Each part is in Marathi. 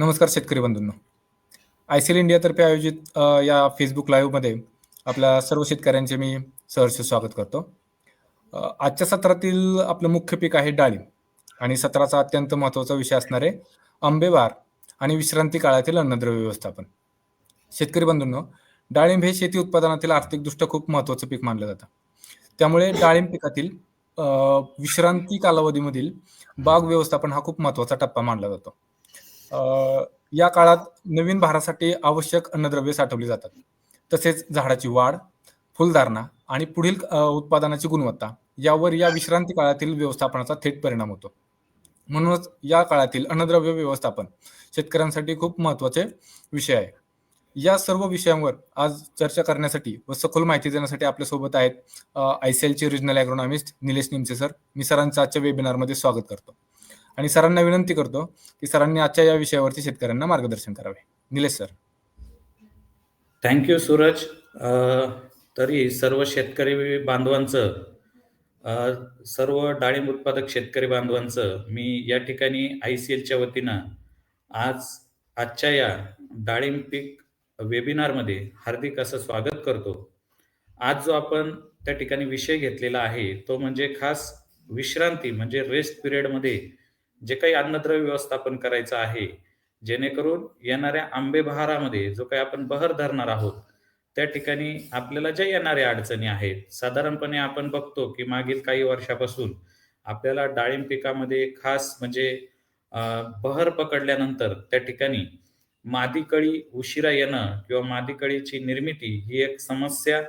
नमस्कार शेतकरी बंधूंनो. आयसीएल इंडियातर्फे आयोजित अ, या फेसबुक लाईव्हमध्ये आपल्या सर्व शेतकऱ्यांचे मी सहर्ष स्वागत करतो. अ, आजच्या सत्रातील आपलं मुख्य पीक आहे डाळिंब आणि सत्राचा अत्यंत महत्त्वाचा विषय असणार आहे आणि विश्रांती काळातील अन्नद्रव्य व्यवस्थापन. शेतकरी बंधूंनो, डाळिंब हे शेती उत्पादनातील आर्थिकदृष्ट्या खूप महत्त्वाचं पीक मानलं जातं. त्यामुळे डाळिंब पिकातील अ, विश्रांती कालावधीमधील बाग व्यवस्थापन हा खूप महत्त्वाचा टप्पा मानला जातो. या काळात नवीन भारासाठी आवश्यक अन्नद्रव्ये साठवली जातात. तसेच झाडाची वाढ, फुलधारणा आणि पुढील उत्पादनाची गुणवत्ता यावर या विश्रांती काळातील व्यवस्थापनाचा थेट परिणाम होतो. म्हणूनच या काळातील अन्नद्रव्य व्यवस्थापन शेतकऱ्यांसाठी खूप महत्त्वाचे विषय आहे. या सर्व विषयांवर आज चर्चा करण्यासाठी व सखोल माहिती देण्यासाठी आपल्यासोबत आहेत आय सी एलचे regional agronomist Nilesh Nimse sir. मी सरांचं आजच्या वेबिनारमध्ये स्वागत करतो आणि सरांना विनंती करतो की सरांनी आजच्या या विषयावरती शेतकऱ्यांना मार्गदर्शन करावे. Nilesh sir. Thank you Suraj. तरी सर्व शेतकरी बांधवांचं सर्व डाळिंब उत्पादक शेतकरी बांधवांचं मी या ठिकाणी आय सी एलच्या वतीनं आज आजच्या या डाळिंब पीक वेबिनारमध्ये हार्दिक असं स्वागत करतो. आज जो आपण त्या ठिकाणी विषय घेतलेला आहे तो म्हणजे खास विश्रांती म्हणजे रेस्ट पिरियडमध्ये जे काही अन्नद्रव्य व्यवस्थापन करायचं आहे, जेणेकरून येणाऱ्या आंबे बहारामध्ये जो काही आपण बहर धरणार आहोत, त्या ठिकाणी आपल्याला ज्या येणाऱ्या अडचणी आहेत, साधारणपणे आपण बघतो की मागील काही वर्षापासून आपल्याला डाळिंब पिकामध्ये खास म्हणजे बहर पकडल्यानंतर त्या ठिकाणी मादी कळी उशिरा येणं किंवा मादीकळीची निर्मिती ही एक समस्या,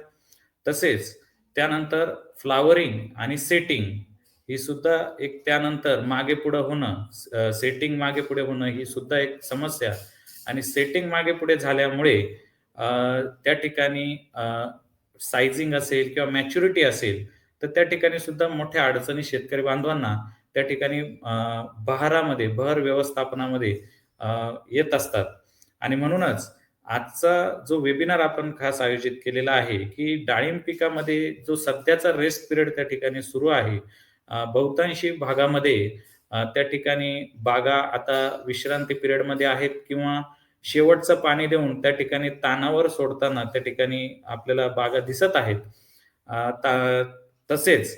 तसेच त्यानंतर फ्लावरिंग आणि सेटिंग ही सुद्धा एक त्यानंतर मागे पुढे होणं, सेटिंग मागे-पुढे होणं ही सुद्धा एक समस्या आणि सेटिंग मागे-पुढे झाल्यामुळे त्या ठिकाणी साइझिंग सायझिंग असेल किंवा मॅच्युरिटी असेल, तर त्या ठिकाणी सुद्धा मोठ्या अडचणी शेतकरी बांधवांना त्या ठिकाणी बहारामध्ये, बहर व्यवस्थापनामध्ये येत असतात आणि म्हणूनच आजचा जो वेबिनार आपण खास आयोजित केलेला आहे, की डाळिंब पिकामध्ये जो सध्याचा रेस्ट पिरियड त्या ठिकाणी सुरू आहे. बहुतांशी भागामध्ये त्या ठिकाणी बागा आता विश्रांती पिरियडमध्ये आहेत किंवा शेवटचं पाणी देऊन त्या ठिकाणी तानावर सोडताना त्या ठिकाणी आपल्याला बागा दिसत आहेत. ता तसेच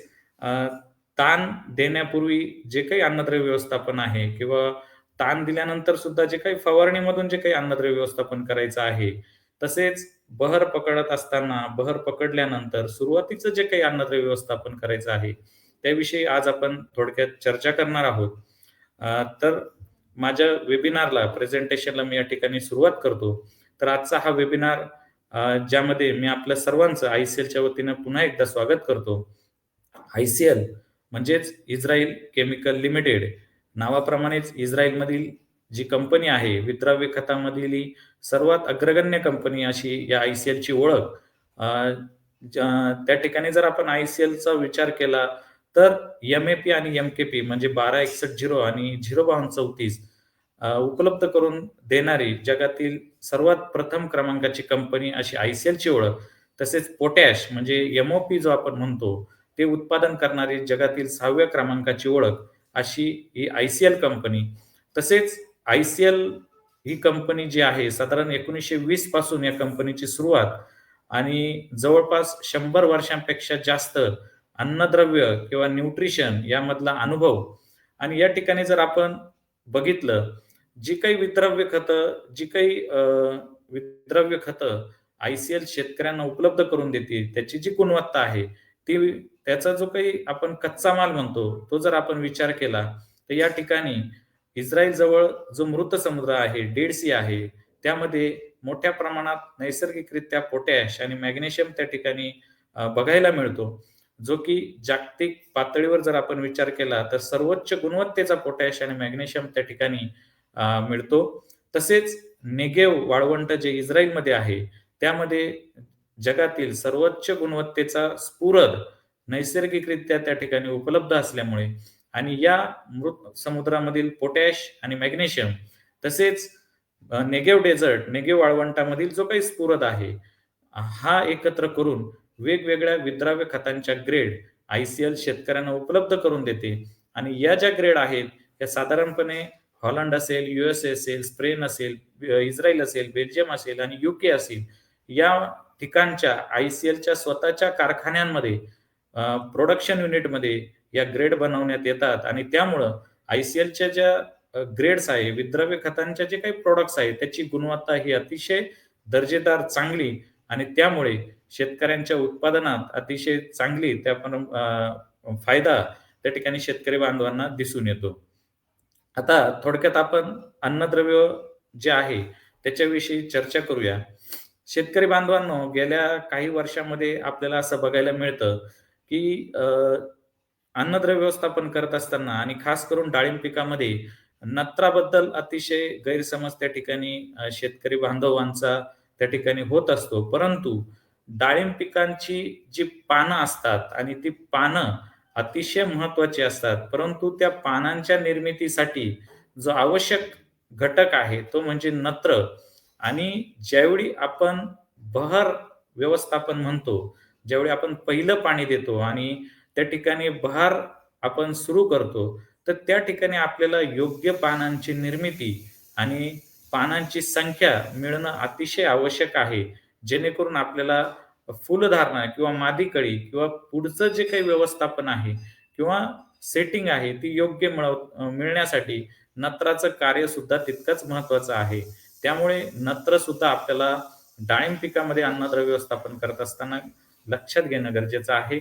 ताण देण्यापूर्वी जे काही अन्नद्रव्य व्यवस्थापन आहे किंवा ताण दिल्यानंतर सुद्धा जे काही फवारणीमधून जे काही अन्नद्रव्य व्यवस्थापन करायचं आहे, तसेच बहर पकडत असताना, बहर पकडल्यानंतर सुरुवातीचं जे काही अन्नद्रव्य व्यवस्थापन करायचं आहे, त्याविषयी आज आपण थोडक्यात चर्चा करणार आहोत. तर माझ्या वेबिनारला, प्रेझेंटेशनला मी या ठिकाणी सुरुवात करतो. तर आजचा हा वेबिनार ज्यामध्ये मी आपल्या सर्वांचं आयसीएलच्या वतीनं पुन्हा एकदा स्वागत करतो. आयसीएल म्हणजेच इस्रायल केमिकल लिमिटेड नावाप्रमाणेच इस्रायलमधील जी कंपनी आहे, विद्राव्य खतामधील सर्वात अग्रगण्य कंपनी अशी या आयसीएलची ओळख. ज्या त्या ठिकाणी जर आपण आयसीएलचा विचार केला, तर एम-ए-पी आणि एम-के-पी म्हणजे 1261 आणि झिरो बावन्न चौतीस उपलब्ध करून देणारी जगातील सर्वात प्रथम क्रमांकाची कंपनी अशी आय सी एलची ओळख. तसेच पोटॅश म्हणजे एम-ओ-पी जो आपण म्हणतो, ते उत्पादन करणारी जगातील सहाव्या क्रमांकाची ओळख अशी ही आय सी एल कंपनी. तसेच आय सी एल ही कंपनी जी आहे साधारण 1920 पासून या कंपनीची सुरुवात आणि जवळपास शंभर वर्षांपेक्षा जास्त अन्नद्रव्य किंवा न्यूट्रिशन यामधला अनुभव आणि या ठिकाणी जर आपण बघितलं, जी काही विद्रव्य खतं, जी काही विद्रव्य खतं आय खतं आयसीएल शेतकऱ्यांना उपलब्ध करून देते, त्याची जी गुणवत्ता आहे, ती त्याचा जो काही आपण कच्चा माल म्हणतो, तो जर आपण विचार केला, तर या ठिकाणी इस्रायल जवळ जो मृत समुद्र आहे, डेड सी आहे, त्यामध्ये मोठ्या प्रमाणात नैसर्गिकरित्या पोटॅश आणि मॅग्नेशियम त्या ठिकाणी बघायला मिळतो. जो की जागतिक पातळीवर जर आपण विचार केला, तर सर्वोच्च गुणवत्तेचा पोटॅश आणि मॅग्नेशियम त्या ठिकाणी मिळतो. तसेच नेगेव वाळवंट जे इस्रायलमध्ये आहे, त्यामध्ये जगातील सर्वोच्च गुणवत्तेचा स्फुरद नैसर्गिकरित्या त्या ठिकाणी उपलब्ध असल्यामुळे आणि या मृत समुद्रामधील पोटॅश आणि मॅग्नेशियम तसेच नेगेव डेझर्ट, नेगेव वाळवंटामधील जो काही स्फुरद आहे, हा एकत्र करून वेगवेगळ्या विद्राव्य खतांच्या ग्रेड आयसीएल शेतकऱ्यांना उपलब्ध करून देते. आणि या ज्या ग्रेड आहेत, त्या साधारणपणे हॉलंड असेल युएसए असेल स्पेन असेल इस्रायल असेल बेल्जियम असेल आणि युके असेल या ठिकाणच्या आय सी एलच्या स्वतःच्या कारखान्यांमध्ये प्रोडक्शन युनिटमध्ये या ग्रेड बनवण्यात येतात. आणि त्यामुळं आय सी एलच्या ज्या ग्रेड्स आहे विद्रव्य खतांच्या जे काही प्रोडक्ट्स आहेत त्याची गुणवत्ता ही अतिशय दर्जेदार चांगली आणि त्यामुळे शेतकऱ्यांच्या उत्पादनात अतिशय चांगली त्या पण फायदा त्या ठिकाणी शेतकरी बांधवांना दिसून येतो. आता थोडक्यात आपण अन्नद्रव्य जे आहे त्याच्याविषयी चर्चा करूया. शेतकरी बांधवांनो गेल्या काही वर्षामध्ये आपल्याला असं बघायला मिळतं की अन्नद्रव्य व्यवस्थापन करत असताना आणि खास करून डाळिंब पिकामध्ये नत्राबद्दल अतिशय गैरसमज त्या ठिकाणी शेतकरी बांधवांचा त्या ठिकाणी होत असतो. परंतु डाळिंब पिकांची जी पानं असतात आणि ती पानं अतिशय महत्वाची असतात परंतु त्या पानांच्या निर्मितीसाठी जो आवश्यक घटक आहे तो म्हणजे नत्र. आणि ज्यावेळी आपण बहर व्यवस्थापन म्हणतो ज्यावेळी आपण पहिलं पाणी देतो आणि त्या ठिकाणी बहार आपण सुरू करतो तर त्या ठिकाणी आपल्याला योग्य पानांची निर्मिती आणि पानांची संख्या मिळणं अतिशय आवश्यक आहे. जेणेकरून आपल्याला फुलधारणा किंवा मादी कळी किंवा पुढचं जे काही व्यवस्थापन आहे किंवा सेटिंग आहे ती योग्य मिळव मिळण्यासाठी नत्राचं कार्य सुद्धा तितकंच महत्वाचं आहे. त्यामुळे नत्र सुद्धा आपल्याला डाळिंब पिकामध्ये अन्नद्रव्य व्यवस्थापन करत असताना लक्षात घेणं गरजेचं आहे.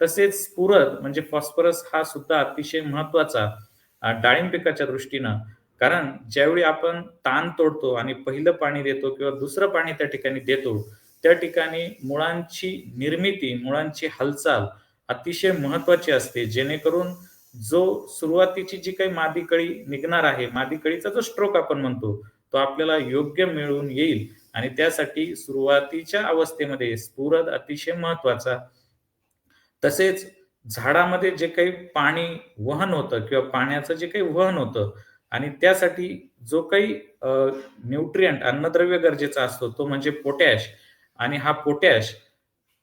तसेच स्फुरद म्हणजे फॉस्फरस हा सुद्धा अतिशय महत्त्वाचा डाळिंब पिकाच्या दृष्टीनं कारण ज्यावेळी आपण ताण तोडतो आणि पहिलं पाणी देतो किंवा दुसरं पाणी त्या ठिकाणी देतो त्या ठिकाणी मुळांची निर्मिती मुळांची हालचाल अतिशय महत्वाची असते. जेणेकरून जो सुरुवातीची जी काही मादी कळी निघणार आहे मादी कळीचा जो स्ट्रोक आपण म्हणतो तो आपल्याला योग्य मिळून येईल आणि त्यासाठी सुरुवातीच्या अवस्थेमध्ये स्फुरद अतिशय महत्त्वाचा तसेच झाडामध्ये जे काही पाणी वहन होतं किंवा पाण्याचं जे काही वहन होतं आणि त्यासाठी जो काही न्यूट्रियंट अन्नद्रव्य गरजेचा असतो तो म्हणजे पोटॅश आणि हा पोटॅश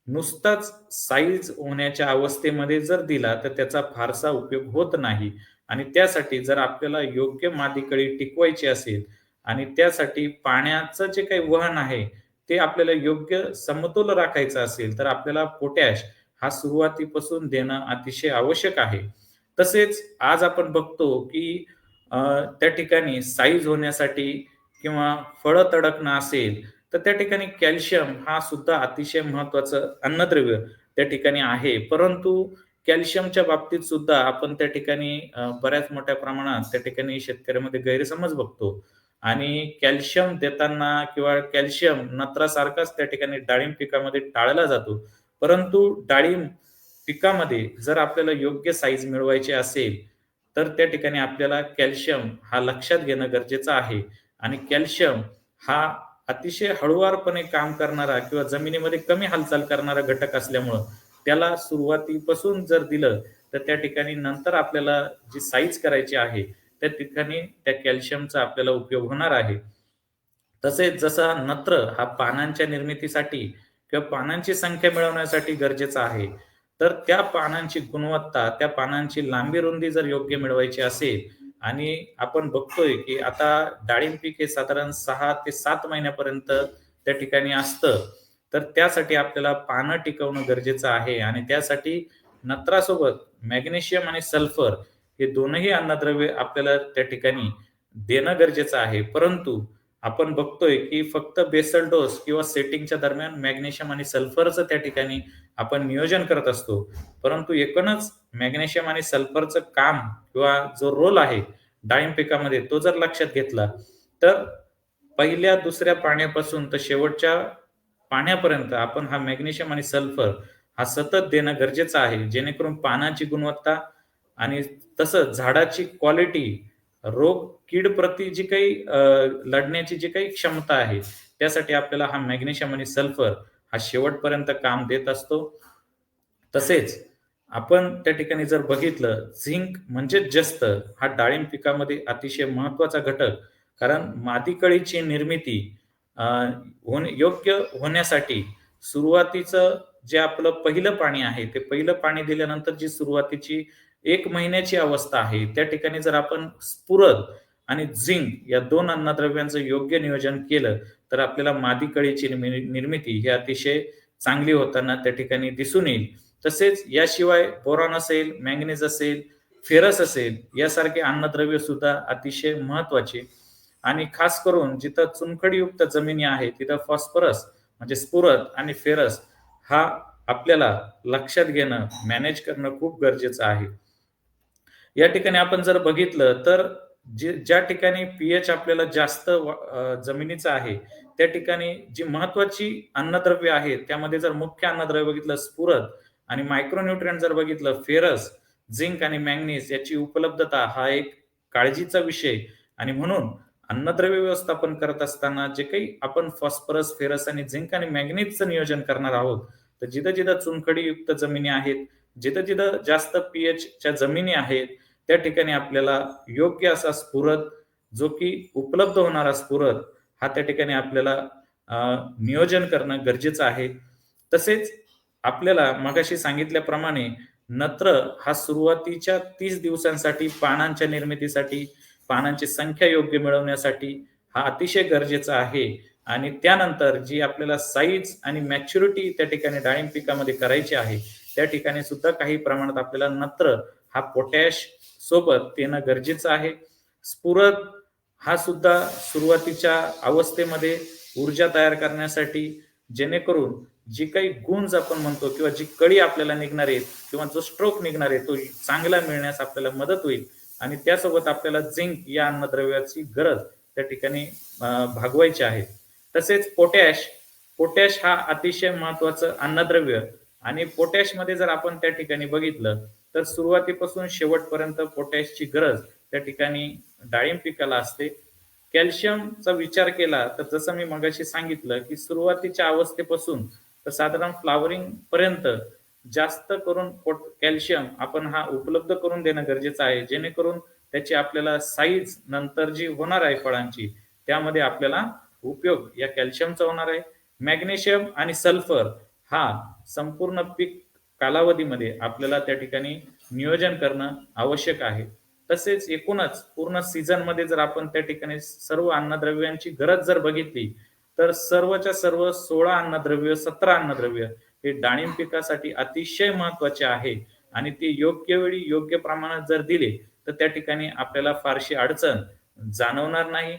नुसताच साईज होण्याच्या अवस्थेमध्ये जर दिला तर त्याचा फारसा उपयोग होत नाही. आणि त्यासाठी जर आपल्याला योग्य मादीकळी टिकवायची असेल आणि त्यासाठी पाण्याचं जे काही वहन आहे ते आपल्याला योग्य समतोल राखायचं असेल तर आपल्याला पोटॅश हा सुरुवातीपासून देणं अतिशय आवश्यक आहे. तसेच आज आपण बघतो की त्या ठिकाणी साईज होण्यासाठी किंवा फळं तडकणं असेल तर त्या ठिकाणी कॅल्शियम हा सुद्धा अतिशय महत्वाचं अन्नद्रव्य त्या ठिकाणी आहे. परंतु कॅल्शियमच्या बाबतीत सुद्धा आपण त्या ठिकाणी बऱ्याच मोठ्या प्रमाणात त्या ठिकाणी शेतकऱ्यामध्ये गैरसमज बघतो. आणि कॅल्शियम देताना किंवा कॅल्शियम नत्रासारखाच त्या ठिकाणी डाळिंब पिकामध्ये टाळला जातो. परंतु डाळिंब पिकामध्ये जर आपल्याला योग्य साईज मिळवायची असेल तर त्या ठिकाणी आपल्याला कॅल्शियम हा लक्षात घेणं गरजेचं आहे. आणि कॅल्शियम हा अतिशय हळुवारपणे काम करणारा किंवा जमिनीमध्ये कमी हालचाल करणारा घटक असल्यामुळं त्याला सुरुवातीपासून जर दिलं तर त्या ठिकाणी नंतर आपल्याला जी साईज करायची आहे त्या ठिकाणी त्या कॅल्शियमचा आपल्याला उपयोग होणार आहे. तसेच जसा नत्र हा पानांच्या निर्मितीसाठी किंवा पानांची संख्या मिळवण्यासाठी गरजेचा आहे तर त्या पानांची गुणवत्ता त्या पानांची लांबी रुंदी जर योग्य मिळवायची असेल आणि आपण बघतोय की आता डाळिंब पीक हे साधारण सहा ते सात महिन्यापर्यंत त्या ठिकाणी असतं तर त्यासाठी आपल्याला पानं टिकवणं गरजेचं आहे आणि त्यासाठी नत्रासोबत मॅग्नेशियम आणि सल्फर हे दोनही अन्नद्रव्य आपल्याला त्या ठिकाणी देणं गरजेचं आहे. परंतु आपण बघतोय की फक्त बेसल डोस किंवा सेटिंगच्या दरम्यान मॅग्नेशियम आणि सल्फरचं त्या ठिकाणी आपण नियोजन करत असतो. परंतु एकूणच मॅग्नेशियम आणि सल्फरचं काम किंवा जो रोल आहे डाळिंब पिकामध्ये तो जर लक्षात घेतला तर पहिल्या दुसऱ्या पाण्यापासून तर शेवटच्या पाण्यापर्यंत आपण हा मॅग्नेशियम आणि सल्फर हा सतत देणं गरजेचं आहे. जेणेकरून पानाची गुणवत्ता आणि तसंच झाडाची क्वालिटी रोग कीड प्रति जी काही लढण्याची जी काही क्षमता आहे त्यासाठी आपल्याला हा मॅग्नेशियम आणि सल्फर हा शेवटपर्यंत काम देत असतो. तसेच आपण त्या ठिकाणी जर बघितलं झिंक म्हणजे जस्त हा डाळिंब पिकामध्ये अतिशय महत्त्वाचा घटक. कारण मादी कळीची निर्मिती होणे- योग्य होण्यासाठी सुरुवातीचं जे आपलं पहिलं पाणी आहे ते पहिलं पाणी दिल्यानंतर जी सुरुवातीची एक महिन्याची अवस्था आहे. त्या ठिकाणी जर आपण स्फुरद आणि झिंक या दोन अन्नद्रव्यांचं योग्य नियोजन केलं तर आपल्याला मादी कळीची निर्मि- निर्मिती ही अतिशय चांगली होताना त्या ठिकाणी दिसून येईल. तसेच याशिवाय बोरॉन असेल मॅंगनीज असेल फेरस असेल यासारखे अन्नद्रव्य सुद्धा अतिशय महत्त्वाचे आणि खास करून जिथं चुनखडीयुक्त जमिनी आहे तिथं फॉस्फरस म्हणजे स्फुरद आणि फेरस हा आपल्याला लक्षात घेणं मॅनेज करणं खूप गरजेचं आहे. या ठिकाणी आपण जर बघितलं तर जे ज्या ठिकाणी पीएच आपल्याला जास्त जमिनीचा जमिनीचं आहे त्या ठिकाणी जी महत्वाची अन्नद्रव्य आहेत त्यामध्ये जर मुख्य अन्नद्रव्य बघितलं स्फुरद आणि मायक्रोन्युट्रियंट जर बघितलं फेरस झिंक आणि मॅंगनीज याची उपलब्धता हा एक काळजीचा विषय. आणि म्हणून अन्नद्रव्य व्यवस्थापन करत असताना जे काही आपण फॉस्फरस फेरस आणि झिंक आणि मॅग्नेजचं नियोजन करणार आहोत तर जिथं जिथं चुनखडीयुक्त जमिनी आहेत जिथं जिथं जास्त पीएचच्या जमिनी आहेत त्या ठिकाणी आपल्याला योग्य असा स्फुरद जो की उपलब्ध होणारा स्फुरद हा त्या ठिकाणी आपल्याला नियोजन करणं गरजेचं आहे. तसेच आपल्याला मगाशी सांगितल्याप्रमाणे नत्र हा सुरुवातीच्या तीस दिवसांसाठी पानांच्या निर्मितीसाठी पानांची संख्या योग्य मिळवण्यासाठी हा अतिशय गरजेचा आहे. आणि त्यानंतर जी आपल्याला साईज आणि मॅच्युरिटी त्या ठिकाणी डाळिंब पिकामध्ये करायची आहे त्या ठिकाणी सुद्धा काही प्रमाणात आपल्याला नत्र हा पोटॅश सोबत देणं गरजेचं आहे. स्फुरद हा सुद्धा सुरुवातीच्या अवस्थेमध्ये ऊर्जा तयार करण्यासाठी जेणेकरून जी काही गुंज आपण म्हणतो किंवा जी कळी आपल्याला निघणार आहे किंवा जो स्ट्रोक निघणार आहे तो चांगला मिळण्यास आपल्याला मदत होईल. आणि त्यासोबत आपल्याला झिंक या अन्नद्रव्याची गरज त्या ठिकाणी भागवायची आहे. तसेच पोटॅश पोटॅश हा अतिशय महत्वाचं अन्नद्रव्य आणि पोटॅशमध्ये जर आपण त्या ठिकाणी बघितलं तर सुरुवातीपासून शेवटपर्यंत पोटॅशची गरज त्या ठिकाणी डाळिंब पिकाला असते. कॅल्शियमचा विचार केला तर जसं मी मगाशी सांगितलं की सुरुवातीच्या अवस्थेपासून तर साधारण फ्लावरिंग पर्यंत जास्त करून पोट कॅल्शियम आपण हा उपलब्ध करून देणं गरजेचं आहे. जेणेकरून त्याची आपल्याला साईज नंतर जी होणार आहे फळांची त्यामध्ये आपल्याला उपयोग या कॅल्शियमचा होणार आहे. मॅग्नेशियम आणि सल्फर हा संपूर्ण पीक कालावधीमध्ये आपल्याला त्या ठिकाणी नियोजन करणं आवश्यक आहे. तसेच एकूणच पूर्ण सीझनमध्ये जर आपण त्या ठिकाणी सर्व अन्नद्रव्यांची गरज जर बघितली तर सर्वच्या सर्व सोळा अन्नद्रव्य सतरा अन्नद्रव्य हे डाळिंब पिकासाठी अतिशय महत्त्वाचे आहे आणि ते योग्य वेळी योग्य प्रमाणात जर दिले तर त्या ठिकाणी आपल्याला फारशी अडचण जाणवणार नाही.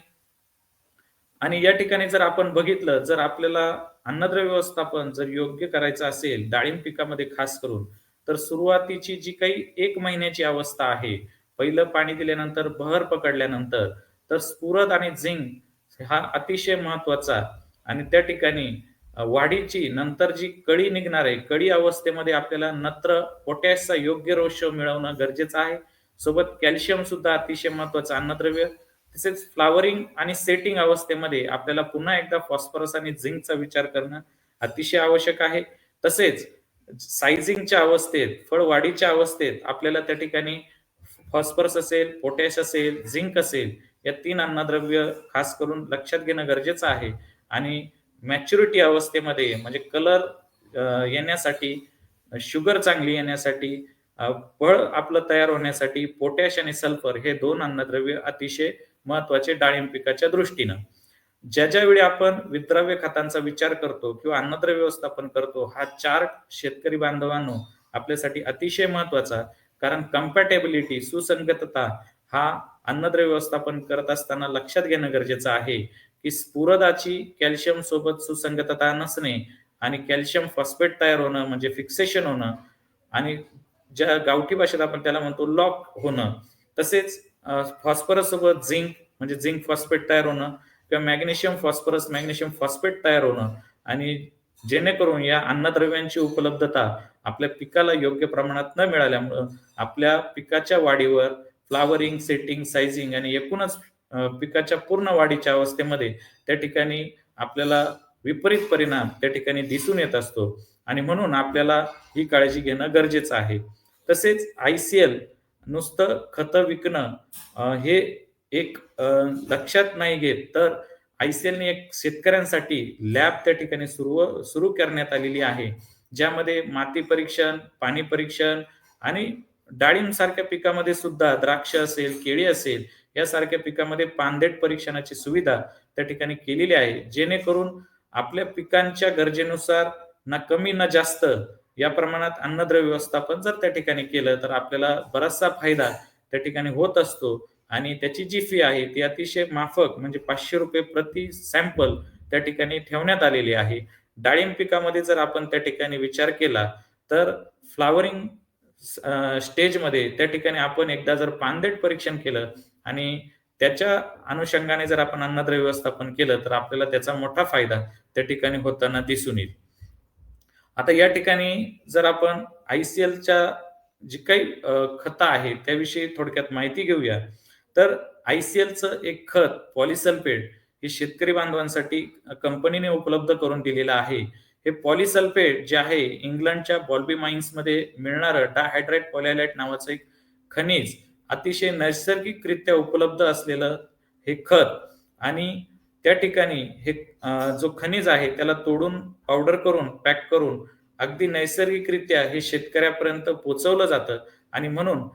आणि या ठिकाणी जर आपण बघितलं जर आपल्याला अन्नद्रव्य व्यवस्थापन जर योग्य करायचं असेल डाळिंब पिकामध्ये खास करून तर सुरुवातीची जी काही एक महिन्याची अवस्था आहे पहिलं पाणी दिल्यानंतर बहर पकडल्यानंतर तर स्फुरद आणि झिंक हा अतिशय महत्त्वाचा आणि त्या ठिकाणी वाढीची नंतर जी कळी निघणार आहे कळी अवस्थेमध्ये आपल्याला नत्र पोटॅशचा योग्य रोष मिळवणं गरजेचं आहे. सोबत कॅल्शियम सुद्धा अतिशय महत्वाचं अन्नद्रव्य. तसेच फ्लावरिंग आणि सेटिंग अवस्थेमध्ये आपल्याला पुन्हा एकदा फॉस्फरस आणि झिंकचा विचार करणं अतिशय आवश्यक आहे. तसेच सायझिंगच्या अवस्थेत फळ वाढीच्या अवस्थेत आपल्याला त्या ठिकाणी फॉस्फरस असेल पोटॅश असेल झिंक असेल या तीन अन्नद्रव्य खास करून लक्षात घेणं गरजेचं आहे. आणि मॅच्युरिटी अवस्थेमध्ये म्हणजे कलर येण्यासाठी शुगर चांगली येण्यासाठी फळ आपलं तयार होण्यासाठी पोटॅश आणि सल्फर हे दोन अन्नद्रव्य अतिशय महत्त्वाचे डाळिंब पिकाच्या दृष्टीनं. ज्या ज्या वेळी आपण विद्राव्य खतांचा विचार करतो किंवा अन्नद्रव्य व्यवस्थापन करतो हा चार्ट शेतकरी बांधवांनो आपल्यासाठी अतिशय महत्त्वाचा. कारण कम्पॅटेबिलिटी सुसंगतता हा अन्नद्रव्य व्यवस्थापन करत असताना लक्षात घेणं गरजेचं आहे की स्फुरदाची कॅल्शियम सोबत सुसंगतता नसणे आणि कॅल्शियम फॉस्फेट तयार होणं म्हणजे फिक्सेशन होणं आणि ज्या गावठी भाषेत आपण त्याला म्हणतो लॉक होणं तसेच फॉस्फरस सोबत झिंक म्हणजे झिंक फॉस्फेट तयार होणं किंवा मॅग्नेशियम फॉस्फरस मॅग्नेशियम फॉस्फेट तयार होणं आणि जेणेकरून या अन्नद्रव्यांची उपलब्धता आपल्या पिकाला योग्य प्रमाणात न मिळाल्यामुळं आपल्या पिकाच्या वाढीवर फ्लावरिंग सेटिंग सायझिंग आणि एकूणच पिकाच्या पूर्ण वाढीच्या अवस्थेमध्ये त्या ठिकाणी आपल्याला विपरीत परिणाम त्या ठिकाणी दिसून येत असतो आणि म्हणून आपल्याला ही काळजी घेणं गरजेचं आहे. तसेच आयसीएल नुसतं खतं विकणं हे एक लक्षात नाही घेत. तर आयसीएलने एक शेतकऱ्यांसाठी लॅब त्या ठिकाणी सुरू सुरू करण्यात आलेली आहे. ज्यामध्ये माती परीक्षण पाणी परीक्षण आणि डाळिंब सारख्या पिकामध्ये सुद्धा द्राक्ष असेल केळी असेल यासारख्या पिकामध्ये पानदेट परीक्षणाची सुविधा त्या ठिकाणी केलेली आहे. जेणेकरून आपल्या पिकांच्या गरजेनुसार ना कमी ना जास्त या प्रमाणात अन्नद्रव्य व्यवस्थापन जर त्या ठिकाणी केलं तर आपल्याला बराचसा फायदा त्या ठिकाणी होत असतो. आणि त्याची जी फी आहे ती अतिशय माफक म्हणजे पाचशे रुपये प्रति सॅम्पल त्या ठिकाणी ठेवण्यात आलेली आहे. डाळिंब पिकामध्ये जर आपण त्या ठिकाणी विचार केला तर फ्लावरिंग स्टेजमध्ये त्या ठिकाणी आपण एकदा जर पानदेट परीक्षण केलं आणि त्याच्या अनुषंगाने जर आपण अन्नद्रव्य व्यवस्थापन केलं तर आपल्याला त्याचा मोठा फायदा त्या ठिकाणी होताना दिसून येईल. आता या ठिकाणी जर आपण आयसीएलच्या जी काही खतं आहे त्याविषयी थोडक्यात माहिती घेऊया. तर आयसीएलचं एक खत पॉलिसल्फेट हे शेतकरी बांधवांसाठी कंपनीने उपलब्ध करून दिलेलं आहे. हे पॉलिसल्फेट जे आहे इंग्लंडच्या बॉल्बी माइन्समध्ये मिळणारं डायहायड्रेट पॉलॅलाइट नावाचं एक खनिज अतिशय नैसर्गिकरित्या उपलब्ध असलेलं हे खत. आणि त्या ठिकाणी हे जो खनिज आहे त्याला तोडून पावडर करून पॅक करून अगदी नैसर्गिकरित्या हे शेतकऱ्यापर्यंत पोहोचवलं जातं. आणि म्हणून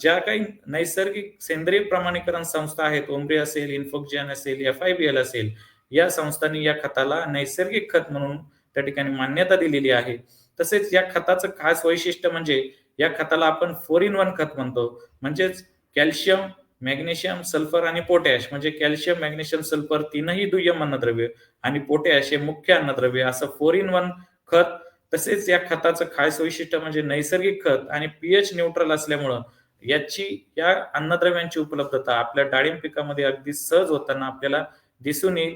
ज्या काही नैसर्गिक सेंद्रिय प्रमाणीकरण संस्था आहेत ओमरी असेल इन्फोक्जन असेल एफ आय बी एल असेल या संस्थांनी या खताला नैसर्गिक खत म्हणून त्या ठिकाणी मान्यता दिलेली आहे. तसेच या खताचं खास वैशिष्ट्य म्हणजे या खताला आपण फोर इन वन खत म्हणतो. म्हणजेच कॅल्शियम मॅग्नेशियम सल्फर आणि पोटॅश म्हणजे कॅल्शियम मॅग्नेशियम सल्फर तीनही दुय्यम अन्नद्रव्य आणि पोटॅश हे मुख्य अन्नद्रव्य. असं फोर इन वन खत तसेच या खताचं खास वैशिष्ट्य म्हणजे नैसर्गिक खत आणि पीएच न्यूट्रल असल्यामुळं याची या अन्नद्रव्यांची उपलब्धता आपल्या डाळिंब पिकामध्ये अगदी सहज होताना आपल्याला दिसून येईल.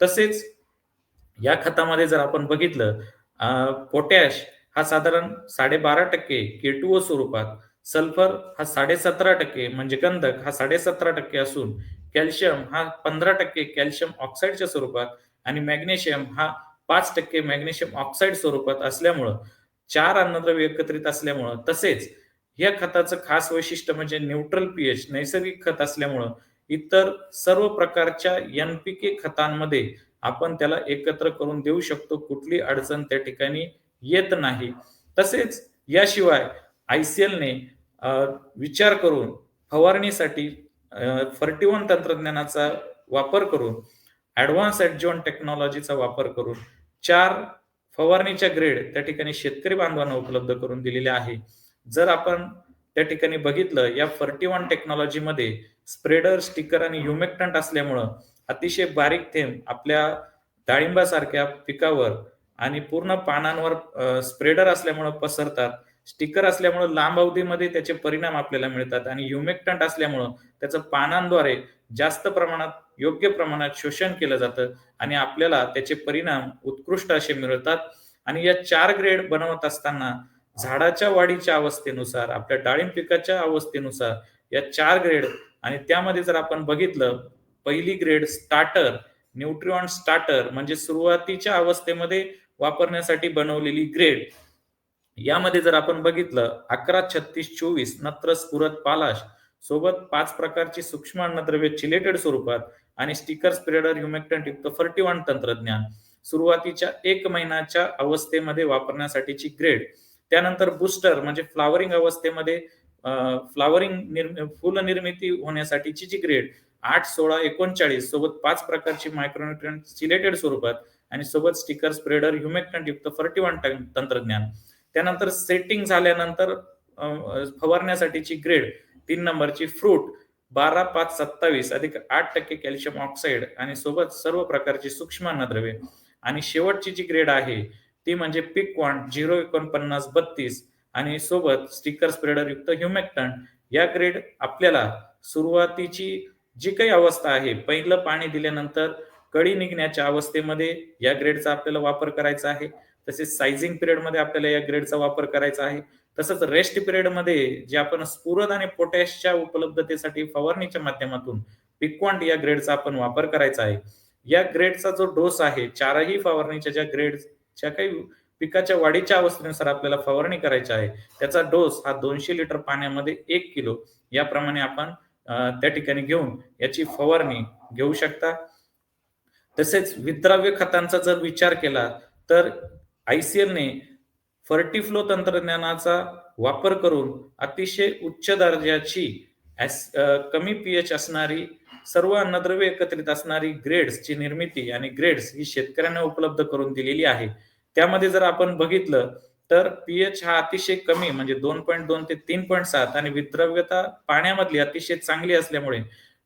तसेच या खतामध्ये जर आपण बघितलं पोटॅश हा साधारण साडेबारा टक्के केटुओ स्वरूपात सल्फर हा साडेसतरा टक्के म्हणजे गंधक हा साडेसतरा टक्के असून कॅल्शियम हा पंधरा टक्के कॅल्शियम ऑक्साईडच्या स्वरूपात आणि मॅग्नेशियम हा पाच टक्के मॅग्नेशियम ऑक्साईड स्वरूपात असल्यामुळं चार अन्नद्रव्य एकत्रित असल्यामुळं तसेच या खताचं खास वैशिष्ट्य म्हणजे न्यूट्रल पीएच नैसर्गिक खत असल्यामुळं इतर सर्व प्रकारच्या एनपीके खतांमध्ये आपण त्याला एकत्र करून देऊ शकतो कुठली अडचण त्या ठिकाणी येत नाही. तसेच याशिवाय आयसीएलने विचार करून फवारणीसाठी फर्टिवन तंत्रज्ञानाचा वापर करून ॲडव्हान्स ॲडजॉन टेक्नॉलॉजीचा वापर करून चार फवारणीच्या ग्रेड त्या ठिकाणी शेतकरी बांधवांना उपलब्ध करून दिलेले आहे. जर आपण त्या ठिकाणी बघितलं या फर्टी वन टेक्नॉलॉजीमध्ये स्प्रेडर स्टिकर आणि युमेक्टंट असल्यामुळं अतिशय बारीक थेंब आपल्या डाळिंबासारख्या पिकावर आणि पूर्ण पानांवर स्प्रेडर असल्यामुळं पसरतात. स्टिकर असल्यामुळं लांब अवधीमध्ये त्याचे परिणाम आपल्याला मिळतात आणि युमेक्टंट असल्यामुळं त्याचं पानांद्वारे जास्त प्रमाणात योग्य प्रमाणात शोषण केलं जातं आणि आपल्याला त्याचे परिणाम उत्कृष्ट असे मिळतात. आणि या चार ग्रेड बनवत असताना झाडाच्या वाढीच्या अवस्थेनुसार आपल्या डाळिंब पिकाच्या अवस्थेनुसार या चार ग्रेड आणि त्यामध्ये जर आपण बघितलं पहिली ग्रेड स्टार्टर न्यूट्रिऑन स्टार्टर म्हणजे सुरुवातीच्या अवस्थेमध्ये वापरण्यासाठी बनवलेली ग्रेड यामध्ये जर आपण बघितलं अकरा छत्तीस चोवीस नत्र स्फुरत पालाश सोबत पाच प्रकारची सूक्ष्म अन्नद्रव्य चिलेटेड स्वरूपात आणि स्टिकर स्प्रेडर ह्युमेक्टंट युक्त फर्टिवन तंत्रज्ञान सुरुवातीच्या एक महिन्याच्या अवस्थेमध्ये वापरण्यासाठीची ग्रेड त्यानंतर बुस्टर म्हणजे फ्लावरिंग अवस्थेमध्ये फ्लावरिंग फुल निर्मिती होण्यासाठीची जी ग्रेड आठ सोळा एकोणचाळीस सोबत पाच प्रकारची मायक्रोन्युट्रियन सिलेटेड स्वरूपात आणि सोबत स्टिकर स्प्रेडर ह्युमेक्टंट युक्त फर्टिवन तंत्रज्ञान. त्यानंतर सेटिंग झाल्यानंतर फवारण्यासाठीची ग्रेड तीन नंबरची फ्रूट बारा पाच सत्तावीस अधिक आठ टक्के कॅल्शियम ऑक्साईड आणि सोबत सर्व प्रकारची सूक्ष्म अन्नद्रव्ये. आणि शेवटची जी ग्रेड आहे ती म्हणजे पिक क्वांट झिरो एकोणपन्नास बत्तीस आणि सोबत स्टिकर स्प्रेडर युक्त ह्युमेक्टन या ग्रेड आपल्याला सुरुवातीची जी काही अवस्था आहे पहिलं पाणी दिल्यानंतर कळी निघण्याच्या अवस्थेमध्ये या ग्रेडचा आपल्याला वापर करायचा आहे. तसेच सायझिंग पिरियडमध्ये आपल्याला या ग्रेडचा वापर करायचा आहे. तसंच रेस्ट पिरियडमध्ये जे आपण स्फुरद आणि पोटॅशच्या उपलब्धतेसाठी फवारणीच्या माध्यमातून पिकवॉन्ट या ग्रेडचा आपण वापर करायचा आहे. या ग्रेडचा जो डोस आहे चारही फवारणीच्या ज्या ग्रेडच्या काही पिकाच्या वाढीच्या अवस्थेनुसार आपल्याला फवारणी करायची आहे त्याचा डोस हा दोनशे लिटर पाण्यामध्ये एक किलो याप्रमाणे आपण त्या ठिकाणी घेऊन याची फवारणी घेऊ शकता. तसेच विद्राव्य खतांचा जर विचार केला तर आयसीएलने फर्टिफ्लो तंत्रज्ञानाचा वापर करून अतिशय उच्च दर्जाची कमी पीएच असणारी सर्व अन्नद्रव्य एकत्रित असणारी ग्रेड्सची निर्मिती आणि ग्रेड्स ही शेतकऱ्यांना उपलब्ध करून दिलेली आहे. त्यामध्ये जर आपण बघितलं तर पीएच हा अतिशय कमी म्हणजे दोन पॉईंट दोन ते तीन पॉईंट सात आणि विद्रव्यता पाण्यामधली अतिशय चांगली असल्यामुळे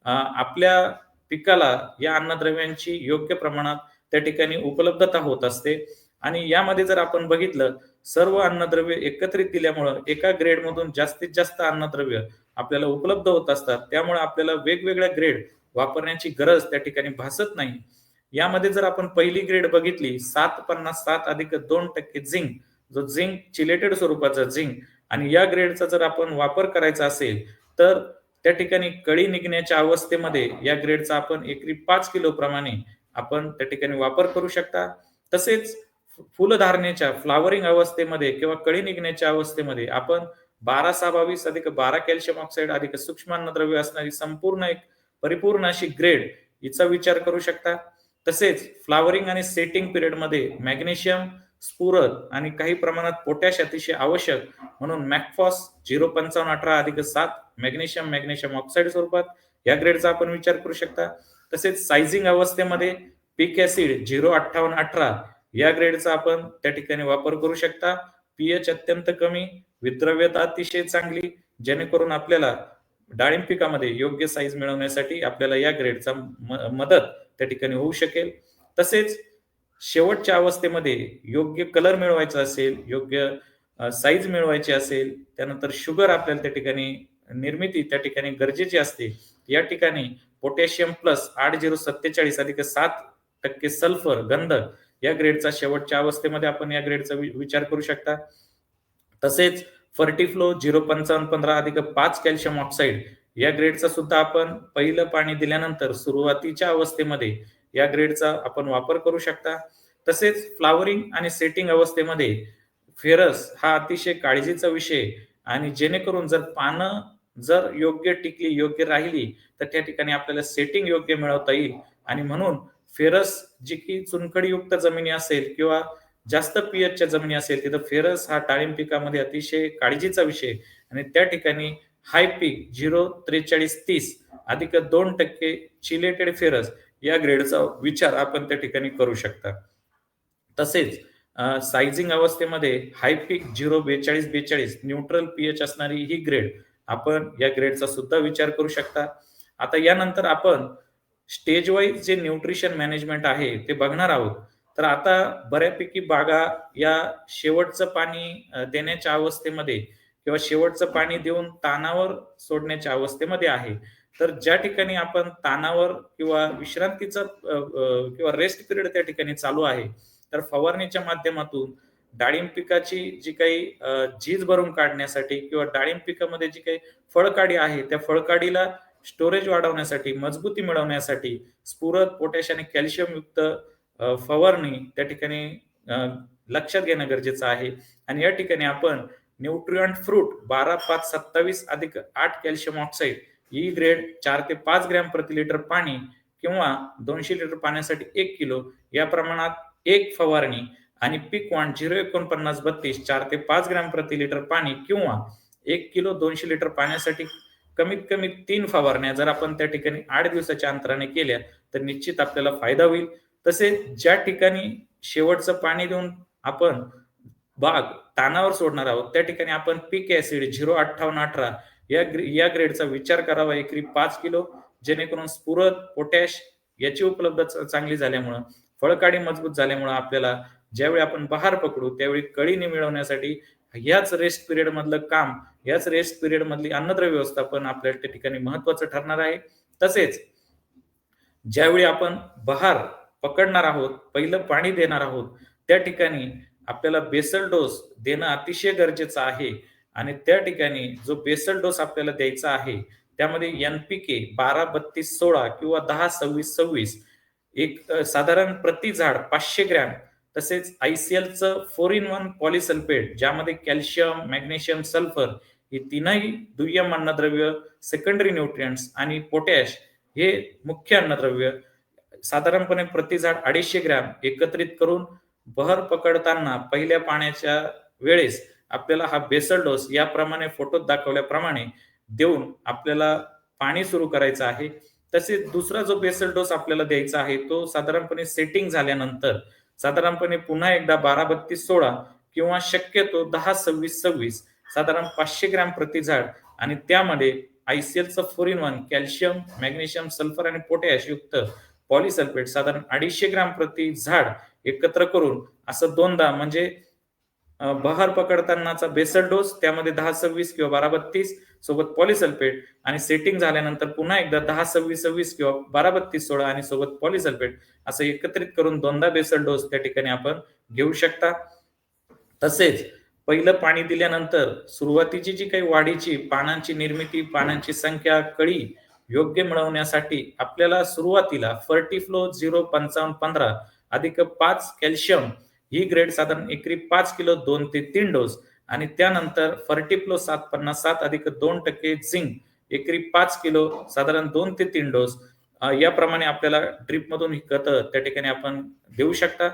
आपल्या पिकाला या अन्नद्रव्यांची योग्य प्रमाणात त्या ठिकाणी उपलब्धता होत असते. आणि यामध्ये जर आपण बघितलं सर्व अन्नद्रव्य एकत्रित दिल्यामुळं एका ग्रेडमधून जास्तीत जास्त अन्नद्रव्य आपल्याला उपलब्ध होत असतात. त्यामुळे आपल्याला वेगवेगळ्या ग्रेड वापरण्याची गरज त्या ठिकाणी भासत नाही. यामध्ये जर आपण पहिली ग्रेड बघितली सात पन्नास सात अधिक दोन टक्के झिंक जो झिंक चिलेटेड स्वरूपाचा झिंक आणि या ग्रेडचा जर आपण वापर करायचा असेल तर त्या ठिकाणी कळी निघण्याच्या अवस्थेमध्ये या ग्रेडचा आपण एकरी पाच किलो प्रमाणे आपण त्या ठिकाणी वापर करू शकता. तसेच फुलधारणेच्या फ्लावरिंग अवस्थेमध्ये किंवा कळी निघण्याच्या अवस्थेमध्ये आपण बारा सहा बावीस अधिक बारा कॅल्शियम ऑक्साईड अधिक सूक्ष्मान्नद्रव्य असणारी संपूर्ण एक परिपूर्ण अशी ग्रेड हिचा विचार करू शकता. तसेच फ्लावरिंग आणि सेटिंग पिरियडमध्ये मॅग्नेशियम स्फुरद आणि काही प्रमाणात पोटॅश अतिशय आवश्यक म्हणून मॅकफॉस झिरो पंचावन्न अठरा अधिक सात मॅग्नेशियम मॅग्नेशियम ऑक्साईड स्वरूपात या ग्रेडचा आपण विचार करू शकता. तसेच सायझिंग अवस्थेमध्ये पीक ऍसिड झिरो अठ्ठावन्न अठरा या ग्रेडचा आपण त्या ठिकाणी वापर करू शकता. पीएच अत्यंत कमी विद्रव्यता अतिशय चांगली जेणेकरून आपल्याला डाळिंब पिकामध्ये योग्य साईज मिळवण्यासाठी आपल्याला या ग्रेडचा मदत त्या ठिकाणी होऊ शकेल. तसेच शेवटच्या अवस्थेमध्ये योग्य कलर मिळवायचा असेल योग्य साईज मिळवायची असेल त्यानंतर शुगर आपल्याला त्या ठिकाणी निर्मिती त्या ठिकाणी गरजेची असते. या ठिकाणी पोटॅशियम प्लस आठ झिरो सत्तेचाळीस अधिक सात टक्के सल्फर गंध या ग्रेडचा शेवटच्या अवस्थेमध्ये आपण या ग्रेडचा वि- विचार करू शकता. तसेच फर्टीफ्लो झिरो पंचावन्न पंधरा अधिक पाच कॅल्शियम ऑक्साईड या ग्रेडचा सुद्धा आपण पहिलं पाणी दिल्यानंतर सुरुवातीच्या अवस्थेमध्ये या ग्रेडचा आपण वापर करू शकता. तसेच फ्लावरिंग आणि सेटिंग अवस्थेमध्ये फेरस हा अतिशय काळजीचा विषय आणि जेणेकरून जर पानं जर योग्य टिकली योग्य राहिली तर त्या ठिकाणी आपल्याला सेटिंग योग्य मिळवता येईल. आणि म्हणून फेरस जी की चुनखडीयुक्त जमिनी असेल किंवा जास्त पीएचच्या जमिनी असेल तिथं फेरस हा डाळिंब पिकामध्ये अतिशय काळजीचा विषय. आणि त्या ठिकाणी हाय पीक झिरो त्रेचाळीस तीस अधिक दोन टक्के चिलेटेड फेरस या ग्रेडचा विचार आपण त्या ठिकाणी करू शकता. तसेच सायझिंग अवस्थेमध्ये हाय पीक झिरो बेचाळीस बेचाळीस न्यूट्रल पीएच असणारी ही ग्रेड आपण या ग्रेडचा सुद्धा विचार करू शकता. आता यानंतर आपण स्टेज वाईज जे न्यूट्रिशन मॅनेजमेंट आहे ते बघणार आहोत. तर आता बऱ्यापैकी बागा या शेवटचं पाणी देण्याच्या अवस्थेमध्ये किंवा शेवटचं पाणी देऊन तानावर सोडण्याच्या अवस्थेमध्ये आहे. तर ज्या ठिकाणी आपण तानावर किंवा विश्रांतीचा किंवा रेस्ट पिरियड त्या ठिकाणी चालू आहे तर फवारणीच्या माध्यमातून डाळिंब पिकाची जी काही झीज भरून काढण्यासाठी किंवा डाळिंब पिकामध्ये जी काही फळकाडी आहे त्या फळकाडीला स्टोरेज वाढवण्यासाठी मजबूती मिळवण्यासाठी स्फुरद पोटॅश आणि कॅल्शियम युक्त फवारणी त्या ठिकाणी लक्षात घेणं गरजेचं आहे. आणि या ठिकाणी आपण न्यूट्रियंट फ्रूट बारा पाच सत्तावीस अधिक आठ कॅल्शियम ऑक्साईड ई ग्रेड चार ते पाच ग्रॅम प्रति लिटर पाणी किंवा दोनशे लिटर पाण्यासाठी एक किलो या प्रमाणात एक फवारणी आणि पीक वाण झिरो एकोणपन्नास बत्तीस चार ते पाच ग्रॅम प्रति लिटर पाणी किंवा एक किलो दोनशे लिटर पाण्यासाठी कमीत कमी तीन फवारण्या जर आपण त्या ठिकाणी आठ दिवसाच्या अंतराने केल्या तर निश्चित आपल्याला फायदा होईल. तसेच ज्या ठिकाणी शेवटचं पाणी देऊन आपण बाग तानावर सोडणार आहोत त्या ठिकाणी आपण पीक ऍसिड झिरो अठ्ठावन्न अठरा या या ग्रेडचा विचार करावा. एकरी पाच किलो जेणेकरून स्फुरद पोटॅश याची उपलब्धता चांगली झाल्यामुळं फळकाडी मजबूत झाल्यामुळं आपल्याला ज्यावेळी आपण बहार पकडू त्यावेळी कळीने मिळवण्यासाठी याच रेस्ट पिरियड मधलं काम याच रेस्ट पिरियड मधली अन्नद्रव्य व्यवस्थापन आपल्या त्या ठिकाणी महत्वाचं ठरणार आहे. तसेच ज्यावेळी आपण बहार पकडणार आहोत पहिलं पाणी देणार आहोत त्या ठिकाणी आपल्याला बेसल डोस देणं अतिशय गरजेचं आहे. आणि त्या ठिकाणी जो बेसल डोस आपल्याला द्यायचा आहे त्यामध्ये एनपीके बारा बत्तीस सोळा किंवा दहा सव्वीस सव्वीस एक साधारण प्रति झाड पाचशे ग्रॅम तसेच आयसीएलचं फोर इन वन पॉलिसल्फेट ज्यामध्ये कॅल्शियम मॅग्नेशियम सल्फर हे तीनही दुय्यम अन्नद्रव्य सेकंडरी न्यूट्रियंट्स आणि पोटॅश हे मुख्य अन्नद्रव्य. साधारणपणे प्रति झाड अडीचशे ग्रॅम एकत्रित करून बहर पकडताना पहिल्या पाण्याच्या वेळेस आपल्याला हा बेसल डोस याप्रमाणे फोटोत दाखवल्याप्रमाणे देऊन आपल्याला पाणी सुरू करायचं आहे. तसेच दुसरा जो बेसल डोस आपल्याला द्यायचा आहे तो साधारणपणे सेटिंग झाल्यानंतर साधारणपणे पुन्हा एकदा बारा बत्तीस सोळा किंवा शक्यतो दहा सव्वीस सव्वीस. साधारण पाचशे ग्रॅम प्रति झाड. आणि त्यामध्ये आयसीएलचं four in one calcium magnesium sulphur आणि पोटॅश युक्त पॉलिसल्फेट साधारण अडीचशे ग्रॅम प्रति झाड एकत्र करून असं दोनदा म्हणजे बहार पकडतानाचा बेसल डोस त्यामध्ये दहा सव्वीस किंवा बारा बत्तीस सोबत पॉलिसल्फेट आणि सेटिंग झाल्यानंतर पुन्हा एकदा दहा सव्वीस सव्वीस किंवा बारा बत्तीस सोळा आणि सोबत पॉलिसल्फेट असं एकत्रित करून दोनदा बेसल डोस त्या ठिकाणी आपण घेऊ शकता. तसेच पहिलं पाणी दिल्यानंतर सुरुवातीची जी काही वाढीची पानांची निर्मिती पानांची संख्या कळी योग्य मिळवण्यासाठी आपल्याला सुरुवातीला फर्टिफ्लो झिरो पंचावन्न पंधरा अधिक पाच कॅल्शियम ही ग्रेड साधारण एकरी पाच किलो दोन ते तीन डोस आणि त्यानंतर फर्टिप्लो सात पन्नास सात अधिक दोन टक्के झिंक एकरी पाच किलो साधारण दोन ते तीन डोस याप्रमाणे आपल्याला ड्रीप मधून ही खतं त्या ठिकाणी आपण देऊ शकता.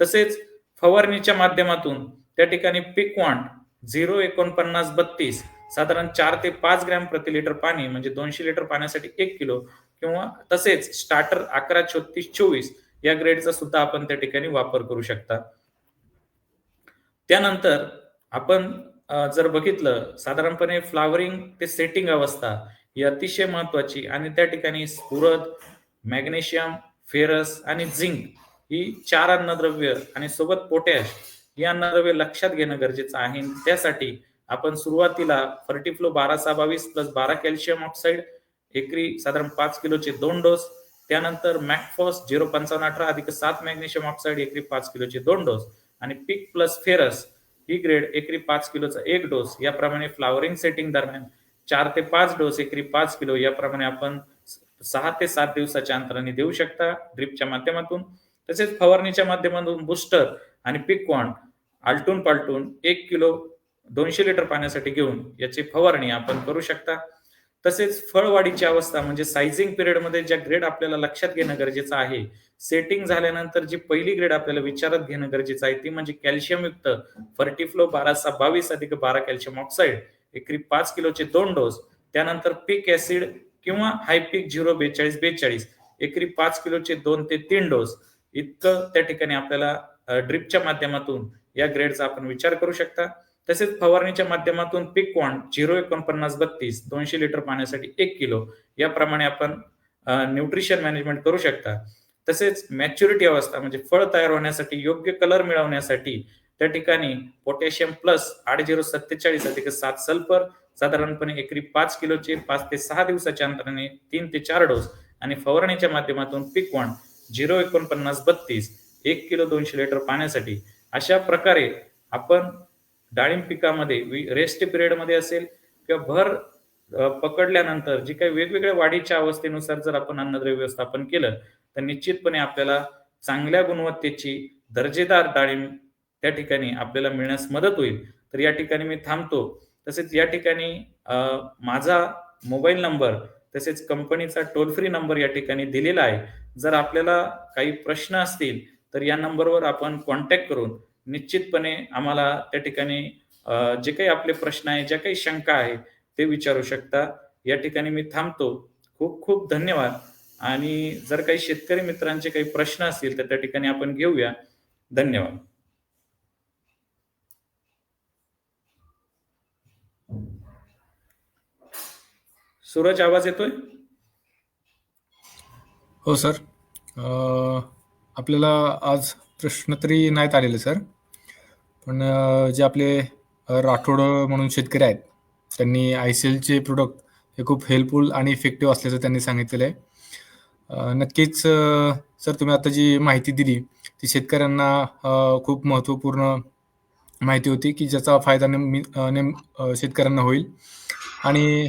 तसेच फवारणीच्या माध्यमातून त्या ठिकाणी पिकवांट झिरो एकोणपन्नास बत्तीस साधारण चार ते पाच ग्रॅम प्रति लिटर पाणी म्हणजे दोनशे लिटर पाण्यासाठी एक किलो किंवा तसेच स्टार्टर अकरा छत्तीस चोवीस या ग्रेडचा सुद्धा आपण त्या ठिकाणी वापर करू शकता. त्यानंतर आपण जर बघितलं साधारणपणे फ्लावरिंग ते सेटिंग अवस्था ही अतिशय महत्वाची आणि त्या ठिकाणी स्फुरद मॅग्नेशियम फेरस आणि झिंक ही चार अन्नद्रव्य आणि सोबत पोटॅश ही अन्नद्रव्य लक्षात घेणं गरजेचं आहे. त्यासाठी आपण सुरुवातीला फर्टिफ्लो बारा सहा बावीस प्लस बारा कॅल्शियम ऑक्साईड एकरी साधारण पाच किलोचे दोन डोस त्यानंतर मॅकफॉस झिरो पंचावन्न अठरा अधिक सात मॅग्नेशियम ऑक्साईड एकरी पाच किलोचे दोन डोस आणि पिक प्लस फेरस ही ग्रेड एकरी पाच किलोचा एक डोस याप्रमाणे फ्लावरिंग सेटिंग दरम्यान चार ते पाच डोस एकरी पाच किलो याप्रमाणे आपण सहा ते सात दिवसाच्या अंतराने देऊ शकता ड्रिपच्या माध्यमातून. तसेच फवारणीच्या माध्यमातून बुस्टर आणि पिकवॉन आलटून पालटून एक किलो दोनशे लिटर पाण्यासाठी घेऊन याची फवारणी आपण करू शकता. तसेच फळवाढीची अवस्था म्हणजे सायझिंग पिरियडमध्ये ज्या ग्रेड आपल्याला लक्षात घेणं गरजेचं आहे सेटिंग झाल्यानंतर जी पहिली ग्रेड आपल्याला विचारात घेणं गरजेचं आहे ती म्हणजे कॅल्शियम युक्त फर्टिफ्लो बारा सहा बावीस अधिक बारा कॅल्शियम ऑक्साईड एकरी पाच किलोचे दोन डोस त्यानंतर पिक ऍसिड किंवा हायपिक झिरो बेचाळीस बेचाळीस एकरी पाच किलोचे दोन ते तीन डोस इतकं त्या ठिकाणी आपल्याला ड्रिपच्या माध्यमातून या ग्रेडचा आपण विचार करू शकता. तसेच फवारणीच्या माध्यमातून पिक वॉन्ट झिरो एकोणपन्नास बत्तीस दोनशे लिटर पाण्यासाठी एक किलो याप्रमाणे आपण न्यूट्रिशन मॅनेजमेंट करू शकता. तसेच मॅच्युरिटी अवस्था म्हणजे फळ तयार होण्यासाठी योग्य कलर मिळवण्यासाठी त्या ठिकाणी पोटॅशियम प्लस आठ झिरो सत्तेचाळीस अधिक सात सल्फर साधारणपणे एकरी पाच किलोचे पाच ते सहा दिवसाच्या अंतराने तीन ते चार डोस आणि फवारणीच्या माध्यमातून पिकवण झिरो एकोणपन्नास बत्तीस एक किलो दोनशे लिटर पाण्यासाठी. अशा प्रकारे आपण डाळिंब पिकामध्ये रेस्ट पिरियडमध्ये असेल किंवा भर पकडल्यानंतर जी काही वेगवेगळ्या वाढीच्या अवस्थेनुसार जर आपण अन्नद्रव्य व्यवस्थापन केलं तर निश्चितपणे आपल्याला चांगल्या गुणवत्तेची दर्जेदार डाळिंब त्या ठिकाणी आपल्याला मिळण्यास मदत होईल. तर या ठिकाणी मी थांबतो. तसेच या ठिकाणी माझा मोबाईल नंबर तसेच कंपनीचा टोल फ्री नंबर या ठिकाणी दिलेला आहे. जर आपल्याला काही प्रश्न असतील तर या नंबरवर आपण कॉन्टॅक्ट करून निश्चितपणे आम्हाला त्या ठिकाणी जे काही आपले प्रश्न आहे ज्या काही शंका आहे ते विचारू शकता. या ठिकाणी मी थांबतो. खूप खूप धन्यवाद. आणि जर काही शेतकरी मित्रांचे काही प्रश्न असतील तर त्या ठिकाणी आपण घेऊया. धन्यवाद. सूरज आवाज येतोय? हो सर. आपल्याला आज प्रश्न तरी नाहीत आलेले सर. पण जे आपले राठोड म्हणून शेतकरी आहेत त्यांनी आय सी एलचे प्रोडक्ट हे खूप हेल्पफुल आणि इफेक्टिव्ह असल्याचं त्यांनी सांगितलेलं आहे. नक्कीच सर तुम्ही आता जी माहिती दिली ती शेतकऱ्यांना खूप महत्त्वपूर्ण माहिती होती की ज्याचा फायदा नेम नेम शेतकऱ्यांना होईल. आणि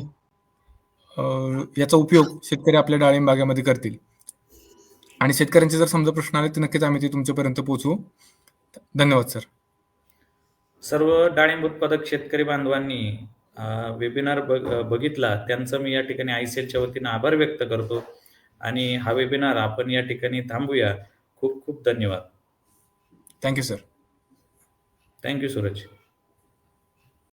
याचा उपयोग शेतकरी आपल्या डाळिंब बागेमध्ये करतील. आणि शेतकऱ्यांचे जर समजा प्रश्न आले तर नक्कीच आम्ही ते तुमच्यापर्यंत पोहोचवू. धन्यवाद सर. सर्व डाळिंब उत्पादक शेतकरी बांधवांनी वेबिनार बघितला. त्यांचं मी या ठिकाणी आयसीएलच्या वतीनं आभार व्यक्त करतो. आणि हा वेबिनार आपण या ठिकाणी थांबूया. खूप खूप धन्यवाद. Thank you sir thank you Suraj